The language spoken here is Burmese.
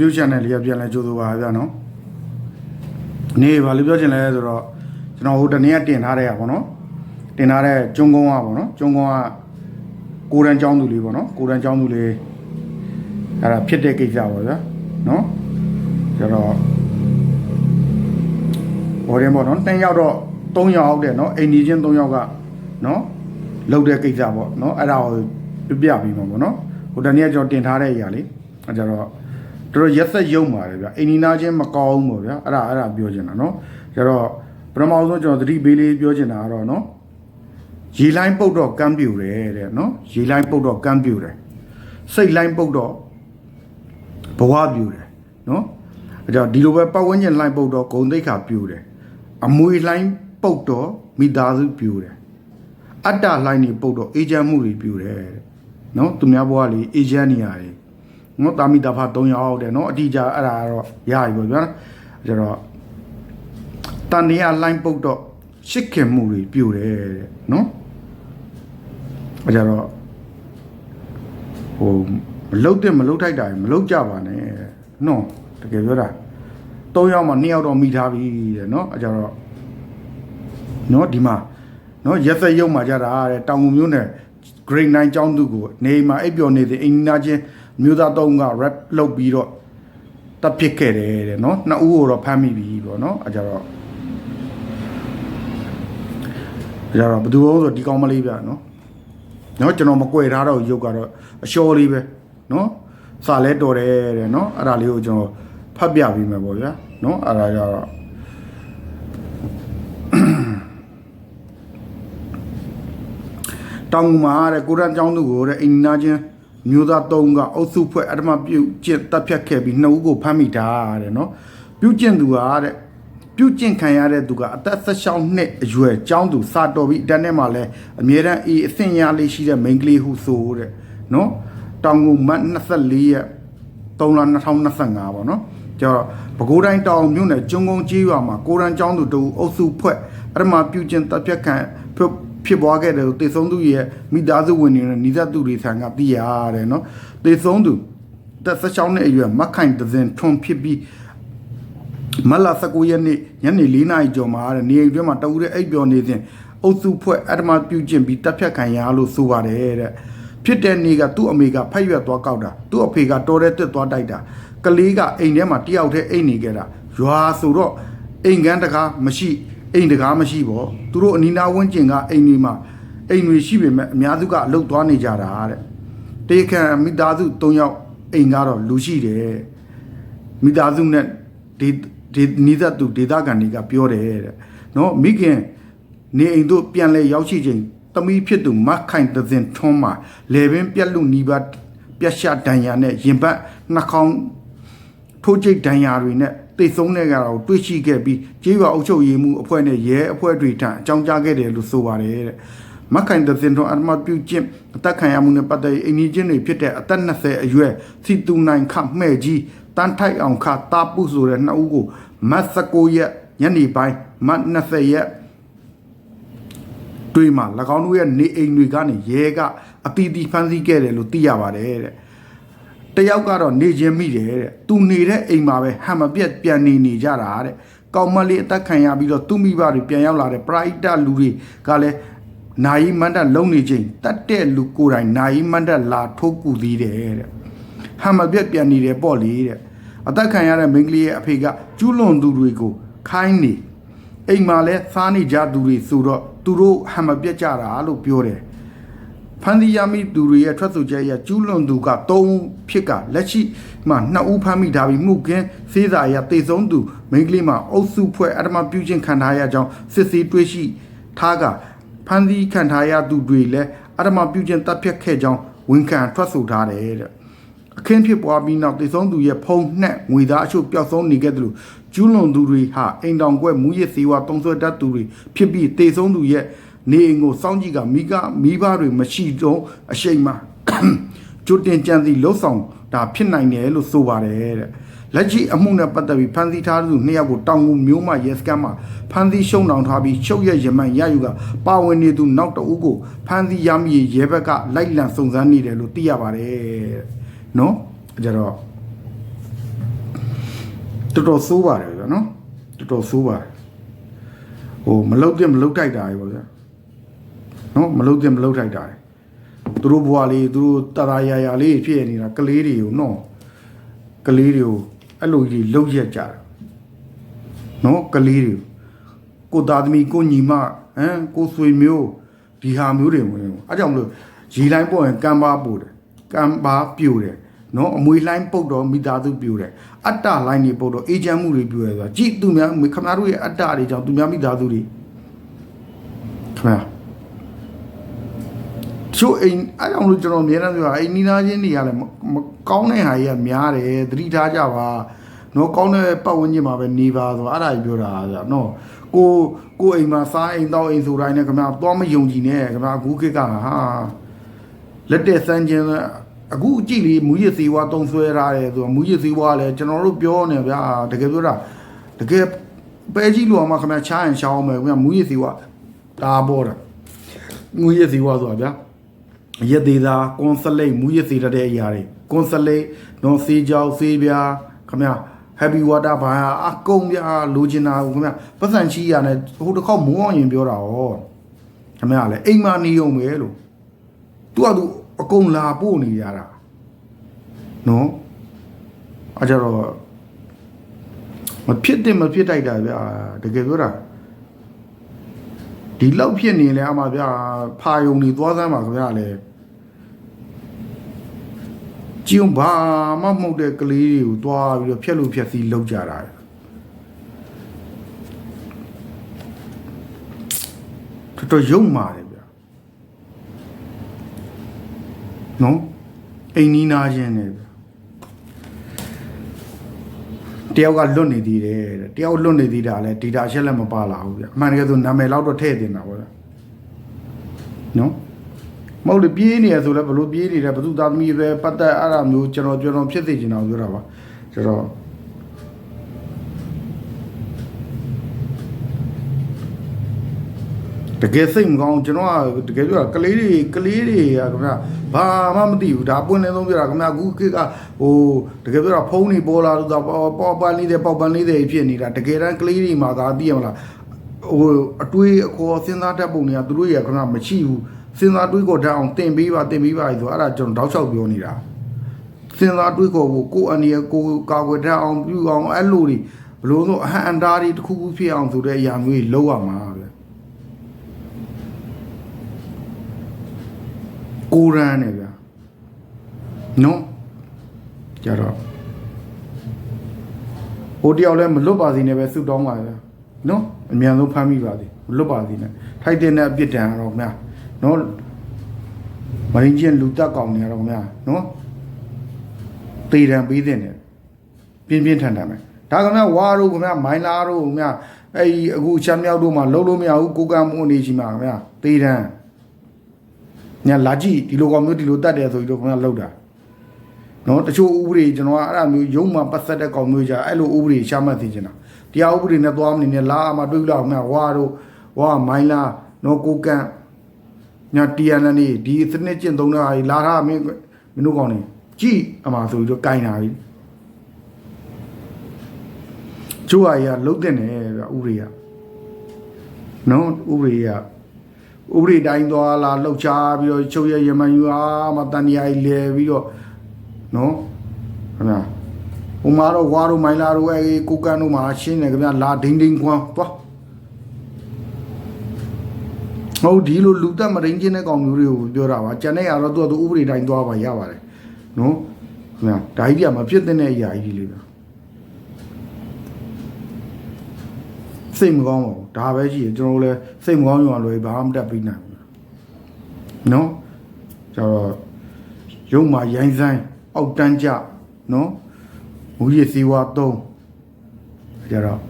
YouTube channel လေးကပြန်လဲကြိုးစားပါဗျာနော်နေပါလို့ပြောချင်လဲဆိုတော့ကျွန်တော်ဟိုတနေ့ကတင်ထားတဲ့ဟာပေါ့နော်တင်ထားတဲ့ကျုံကုန်းကပေါ့နော်ကျုံကုန်းကကိုရန်ကျောင်းသူလေးပေါ့နော်ကိုရန်ကျောင်းသူလေးအဲ့ဒါဖြစ်တဲ့ကိစ္စပေါ့ဗျာနော်ကျွန်တော်ဟိုရင်ပေါ့နော်တင်းရောက်တော့၃ယောက်ဟုတ်တယ်နော်အိမ်ကြီးချင်း၃ယောက်ကနော်လောက်တဲ့ကိစ္စပေါ့နော်အဲ့ဒါကိုပြပြပြီးမှာပေါ့နော်ဟိုတနေ့ကကျွန်တော်တင်ထားတဲ့အရာလေးအဲ့ကြတော့ တော်တော်ရက်သက်ယုံပါတယ်ဗျအိမ်နီနာချင်းမကောင်းဘူးပေါ့ဗျာအဲ့ဒါအဲ့ဒါပြောချင်တာเนาะကျတော့ပထမဆုံးကျွန်တော်သတိပေးလေးပြောချင်တာကတော့เนาะရေလိုင်းပုတ်တော့ကမ်းပြူတယ်တဲ့เนาะရေလိုင်းပုတ်တော့ကမ်းပြူတယ်စိတ်လိုင်းပုတ်တော့ဘဝပြူတယ်เนาะအဲကြောင့်ဒီလိုပဲပတ်ဝန်းကျင်လိုင်းပုတ်တော့ဂုံသိက္ခာပြူတယ်အမွေလိုင်းပုတ်တော့မိသားစုပြူတယ်အတ္တလိုင်းနေပုတ်တော့အေဂျင့်မှုတွေပြူတယ်တဲ့เนาะသူများဘဝလေးအေဂျင့်နေရတယ် နော်တာမီတာဖာ3ယောက်တယ်နော်အတိအကျအဲ့ဒါကတော့ရပြီပေါ့ဗျာကျတော့တန်တရားလိုင်းပုတ်တော့ရှစ်ခင်မှုတွေပြိုတယ်တဲ့နော်အဲကြတော့ဟိုမလုတ်တဲ့မလုတ်ထိုက်တာမလုတ်ကြပါနဲ့နော်တကယ်ပြောတာ3ယောက်မှ2ယောက်တော့မိထားပြီတဲ့နော်အဲကြတော့နော်ဒီမှာနော်ရက်သက်ရုံမှာကြတာတဲ့တောင်ငူမျိုးနဲ့ grade 9ကျောင်းသူကိုနေမှာအိပ်ပျော်နေတဲ့အင်နာချင်း မျိုးသားသုံးက rap လုပ်ပြီးတော့တပ်ဖြစ်ခဲ့တယ်တဲ့နော်နှစ်ဦးကိုတော့ဖမ်းမိပြီပေါ့နော်အဲကြတော့အဲကြတော့ဘယ်သူအောင်ဆိုဒီကောင်မလေးပြနော်နော်ကျွန်တော်မကွယ်ထားတော့ရုပ်ကတော့အလျှော်လေးပဲနော်စာလဲတော်တယ်တဲ့နော်အဲ့ဒါလေးကိုကျွန်တော်ဖတ်ပြပြီးမယ်ပေါ့ဗျာနော်အဲ့ဒါကြတော့တောင်မာတဲ့ကိုရန်ကျောင်းသူကိုတဲ့အိမ်နာချင်း မျိုးသားသုံးကအုပ်စုဖွဲ့အဓမ္မပြုတ်ကျင့်တပ်ဖြတ်ခဲ့ပြီးနှစ်ဦးကိုဖမ်းမိတာတဲ့နော်ပြုတ်ကျင့်သူကတဲ့ပြုတ်ကျင့်ခံရတဲ့သူကအသက်16နှစ်အရွယ်ကျောင်းသူစာတော်ပြီးတန်းထဲမှာလဲအမြဲတမ်းအေးအဆင့်ရလေးရှိတဲ့မိန်းကလေးဟုဆိုတဲ့နော်တောင်ကုန်မတ်24ရက်3လ2025ပေါ့နော်ကျတော့ပဲခူးတိုင်းတောင်မြို့နယ်ကျုံကုန်းကြီးရွာမှာကိုရန်ကျောင်းသူတူအုပ်စုဖွဲ့အဓမ္မပြုတ်ကျင့်တပ်ဖြတ်ခံ ဖြစ်ဖြစ်ပွားခဲ့တယ်လို့တေဆုံးသူရဲ့မိသားစုဝင်တွေနဲ့ညီသက်သူတွေဆန်ကသိရတယ်နော်တေဆုံးသူသက်16နှစ်အရွယ်မက်ခိုင်ဒဇင်ထွန်ဖြစ်ပြီးမလာ19ရက်နေ့ညနေ4နာရီကျော်မှာတဲ့နေအိမ်တွင်းမှာတအူးတဲ့အိပ်ပျော်နေစဉ်အုပ်စုဖွဲ့အဓမ္မပြုကျင့်ပြီးတပ်ဖြတ်ခံရလို့ဆိုပါတယ်တဲ့ဖြစ်တဲ့နေ့ကသူ့အမေကဖက်ရွက်သွားကောက်တာသူ့အဖေကတော်တဲ့တက်သွားတိုက်တာကလေးကအိမ်ထဲမှာတယောက်တည်းအိမ်နေကြတာရွာဆိုတော့အိမ်ကန်းတကားမရှိ အိမ်တကားမရှိပေါ့သူတို့အနီးနားဝန်းကျင်ကအိမ်တွေမှာအိမ်တွေရှိပေမဲ့အများစုကအလုတ်သွားနေကြတာတဲ့တေခံမိသားစု၃ယောက်အိမ်ကတော့လူရှိတယ်မိသားစုနဲ့ဒီဒီနိဒတ်သူဒေသခံတွေကပြောတယ်တဲ့နော်မိခင်နေအိမ်တို့ပြန်လဲရောက်ရှိချိန်သမီးဖြစ်သူမတ်ခိုင်သဇင်ထွန်းမှာလေပင်ပြက်လူနီးပါးပြက်ရှဒဏ်ရာနဲ့ရင်ဘတ်နှာခေါင်းထိုးကျိတ်ဒဏ်ရာတွေနဲ့ တိတ်ဆုံးတဲ့ကတော့တွေ့ရှိခဲ့ပြီးကြေးရွာအုပ်ချုပ်ရေးမှုအဖွဲ့နဲ့ရဲအဖွဲ့တွေထံအကြောင်းကြားခဲ့တယ်လို့ဆိုပါတယ်တဲ့မက်ခိုင်သဇင်ထွန်းအမတ်ပြုကျင့်အသက်ခံရမှုနဲ့ပတ်သက်ပြီးအင်ဂျင်ချင်းတွေဖြစ်တဲ့အသက်20အရွယ်စီတူနိုင်ခမှဲ့ကြီးတန်းထိုက်အောင်ခတာပုဆိုတဲ့နှစ်ဦးကိုမတ်19ရက်ညနေပိုင်းမတ်20ရက်တွေးမှာ၎င်းတို့ရဲ့နေအိမ်တွေကနေရဲကအတီးတီးဖမ်းဆီးခဲ့တယ်လို့သိရပါတယ်တဲ့ တယောက်ကတော့နေခြင်းမိတယ်တဲ့သူနေတဲ့အိမ်မှာပဲဟမ်မပြက်ပြန်နေနေကြတာတဲ့ကောင်မလေးအသက်ခံရပြီးတော့သူ့မိဘတွေပြန်ရောက်လာတဲ့ပရိုက်တာလူတွေကလည်းနိုင်မန္တလုံနေချိန်တတ်တဲ့လူကိုယ်တိုင်နိုင်မန္တလာထိုးကူသေးတယ်တဲ့ဟမ်မပြက်ပြန်နေတယ်ပေါ့လေတဲ့အသက်ခံရတဲ့မိန်းကလေးရဲ့အဖေကကျူးလွန်သူတွေကိုခိုင်းနေအိမ်မှာလဲစားနေကြသူတွေဆိုတော့သူတို့ဟမ်မပြက်ကြတာလို့ပြောတယ် ဖန်ဒီယာမီသူတွေရဲ့ထွက်ဆိုချက်အရကျူးလွန်သူက3ဖြစ်ကလက်ရှိမှ2ဦးဖမ်းမိထားပြီးမှုကင်းစေးစာရတေဆုံးသူမိန်းကလေးမှာအုပ်စုဖွဲ့အဓမ္မပြုခြင်းခံထားရကြောင်းစစ်ဆေးတွေ့ရှိထားကဖန်ဒီခံထားရသူတွေလည်းအဓမ္မပြုခြင်းတပ်ဖြတ်ခဲ့ကြောင်းဝန်ခံထွက်ဆိုထားတယ်တဲ့အခင်းဖြစ်ပွားပြီးနောက်တေဆုံးသူရဲ့ဖုံနှက်ငွေသားအချို့ပျောက်ဆုံးနေခဲ့တယ်လို့ကျူးလွန်သူတွေဟာအိမ်တောင်ကွက်မူရစ်စေဝါတုံးဆွဲတတ်သူတွေဖြစ်ပြီးတေဆုံးသူရဲ့ နေအိမ်ကိုစောင့်ကြည့်ကမိကမိဘတွေမရှိတော့အရှိန်မှာကျွတ်တင်ကြံစီလှုပ်ဆောင်ဒါဖြစ်နိုင်တယ်လို့ဆိုပါတယ်တဲ့လက်ရှိအမှုနဲ့ပတ်သက်ပြီးဖန်စီထားသူနှစ်ယောက်ကိုတောင်ငူမျိုးမှရဲစခန်းမှာဖန်စီရှုံတောင်ထားပြီးရှုပ်ရက်ရမှန်ရယူကပါဝင်နေသူနောက်တအုပ်ကိုဖန်စီရမီရဲဘက်ကလိုက်လံစုံစမ်းနေတယ်လို့သိရပါတယ်တဲ့နော်အဲကြတော့တော်တော်ဆိုးပါတယ်ဗျာနော်တော်တော်ဆိုးပါတယ်ဟိုမလုတ်တဲ့မလုတ်ထိုက်တာကြီးပေါ့ဗျာ နော်မလုတ်တဲ့မလုတ်ထိုက်တာကြီးသူတို့ဘွားလေးသူတို့တရာရာရာလေးဖြစ်နေတာကလေးတွေကိုနော်ကလေးတွေကိုအဲ့လိုကြီးလှုပ်ရက်ကြတာနော်ကလေးတွေကိုသားသမီးကိုညီမဟမ်ကိုဆွေမျိုးဒီဟာမျိုးတွေဝင်အဲ့ကြောင့်မလို့ရီတိုင်းပေါ့ရင်ကံပါပို့တယ်ကံပါပြိုတယ်နော်အမွေလိုင်းပုတ်တော့မိသားစုပြိုတယ်အတ္တလိုင်းတွေပုတ်တော့အေဂျင့်မှုတွေပြိုတယ်ဆိုတာကြည့်သူများခမတို့ရဲ့အတ္တတွေကြောင့်သူများမိသားစုတွေခမ ချို့အိမ်အဲ့ကြောင့်လို့ကျွန်တော်အများနဲ့ပြောတာအိမ်နီးနားချင်းတွေကလည်းမမကောင်းတဲ့ဟာကြီးကများတယ်သတိထားကြပါနော်ကောင်းတဲ့ပတ်ဝန်းကျင်မှာပဲနေပါဆိုအဲ့ဒါကြီးပြောတာဆိုတော့နော်ကိုကိုအိမ်မှာစားအိမ်တောက်အိမ်ဆိုတိုင်းနဲ့ခင်ဗျာသွားမယုံကြည်နဲ့ခင်ဗျာအခုခေတ်ကဟာလက်တဲ့စမ်းခြင်းအခုကြည့်လေမူရစ်စီဝါတုံးဆွဲထားတယ်ဆိုတော့မူရစ်စီဝါလည်းကျွန်တော်တို့ပြောနေဗျာတကယ်ပြောတာတကယ်ပဲကြီးလိုအောင်မှခင်ဗျာချားရင်ရှောင်းမယ်ခင်ဗျာမူရစ်စီဝါဒါပေါ်တာမူရစ်စီဝါဆိုတာဗျာ ရက်သေးသာကွန်ဆလိတ်မူရစေတတ်တဲ့အရာတွေကွန်ဆလိတ်နော်စေးကြောက်စေးပြားခမဟက်ပီဝါတာဘာအကုန်ပြလိုချင်တာကိုခမပတ်စံချီရနဲ့ဟိုတစ်ခေါက်မိုးအောင်ရင်ပြောတာဟောခမလည်းအိမ်မနေုံပဲလို့သူကသူအကုန်လာပို့နေရတာနော်အကြတော့မဖြစ်တယ်မဖြစ်တိုက်တာဗျာတကယ်ပြောတာ ဒီလောက်ဖြစ်နေလဲအမဗျာဖာယုံနေသွားစမ်းပါခင်ဗျာလေကျုံဘာမှမဟုတ်တဲ့ကလေးတွေကိုတွားပြီးတော့ဖြက်လို့ဖြက်စီလောက်ကြတာတော်တော်ယုံမာတယ်ဗျာနော်အိမ်နီးနာချင်းနေဗျာ တယောက်ကလွတ်နေသေးတယ်တဲ့တယောက်လွတ်နေသေးတာလဲဒေတာရှက်လက်မပါလာဘူးဗျာအမှန်တကယ်ဆိုနာမည်လောက်တော့ထည့်တင်တာပေါ့ဗျာနော်မဟုတ်လေပြေးနေရဆိုလဲဘလို့ပြေးနေတယ်ဘသူသားသမီးပဲပတ်သက်အဲ့ဒါမျိုးကျွန်တော်ကျွန်တော်ဖြစ်သိချင်တာပြောတာပါကျွန်တော် တကယ်စိတ်မကောင်းကျွန်တော်ကတကယ်ပြောတာကလေးတွေကလေးတွေကခင်ဗျာဘာမှမသိဘူးဒါပွင့်နေဆုံးပြောတာခင်ဗျာအခုခေတ်ကဟိုတကယ်ပြောတာဖုန်းတွေပေါ်လာလို့သာပေါ်ပန်းလေးတွေပေါက်ပန်းလေးတွေဖြစ်နေတာတကယ်တမ်းကလေးတွေမှာသာသိရမလားဟိုအတွေးအခေါ်စဉ်းစားတတ်ပုံတွေကသူတို့ရခင်ဗျာမရှိဘူးစဉ်းစားတွေးခေါ်တတ်အောင်တင်ပေးပါတင်ပေးပါဆိုအဲ့ဒါကျွန်တော်တောက်လျှောက်ပြောနေတာစဉ်းစားတွေးခေါ်ဖို့ကိုယ်အနေနဲ့ကိုယ်ကာကွယ်တတ်အောင်ပြုအောင်အဲ့လိုတွေဘလို့ဆိုအဟံအတားတွေတစ်ခုခုဖြစ်အောင်ဆိုတဲ့အရာမျိုးတွေလုပ်ရမှာပဲ ကိုရန်နဲ့ဗျာနော်ကြတော့ဟိုတယောက်လည်းမလွတ်ပါစေနဲ့ပဲဆုတောင်းပါဗျာနော်အမြန်ဆုံးဖမ်းမိပါစေမလွတ်ပါစေနဲ့ထိုက်တဲ့အပြစ်ဒဏ်ကတော့ဗျာနော်မရင်းချင်းလူတက်ကောင်နေတော့ဗျာနော်တေတံပေးတဲ့နဲ့ပြင်းပြင်းထန်ထန်ပဲဒါကဗျာဝါတို့ဗျာမိုင်းလာတို့ဗျာအဲ့ဒီအခုချမ်းမြောက်တို့မှာလုံးလို့မရဘူးကိုကံမှုအနေရှိမှာဗျာတေတံ ညာလာကြည့်ဒီလိုကောင်မျိုးဒီလိုတတ်တယ်ဆိုပြီးတော့ခင်ဗျားလောက်တာနော်တချို့ဥပဒေကျွန်တော်ကအဲ့ဒါမျိုးရုံမှပတ်သက်တဲ့ကောင်မျိုးじゃအဲ့လိုဥပဒေရှာမှတ်သိချင်တာတရားဥပဒေနဲ့သွားမနေနဲ့လာမှတွေးလောက်ခင်ဗျာဝါတို့ဝါမိုင်းလာနော်ကိုကန်ညာတီယန်နေဒီစနစ်ကျင့်သုံးတာကြီးလာထားမင်းမင်းတို့ကောင်နေကြည့်အမှဆိုပြီးတော့ကင်တာကြီးကျိုးအားရလုံးတဲ့နေဗျဥပဒေကနော်ဥပဒေက ဥပဒေတိုင်းသွားလာလှုပ်ရှားပြီးတော့ချုပ်ရရမန်ယူအားမတန်တရားကြီးလဲပြီးတော့နော်ခင်ဗျာဟိုမှာတော့ဝါတို့မိုင်လာတို့အဲကိုကန်တို့မှာရှင်းတယ်ခင်ဗျာလာဒိန်ဒိန်ခွန်းသွားဟုတ်ဒီလိုလူတက်မရင်းချင်းတဲ့ကောင်မျိုးတွေကိုပြောတာပါကျန်တဲ့အားတော့သူကသူဥပဒေတိုင်းသွားပါရပါတယ်နော်ခင်ဗျာဒါကြီးကမဖြစ်တဲ့အရာကြီးလေးပဲ စိတ်မကောင်းပါဘူးဒါပဲရှိရင်ကျွန်တော်တို့လည်းစိတ်မကောင်းရုံအလွယ်ဘာမှမတတ်ပြီးနိုင်ဘူးနော်ကျတော့ရုံမှာရိုင်းဆိုင်အောက်တန်းကြနော်မူရည်စီဝါသုံးကျတော့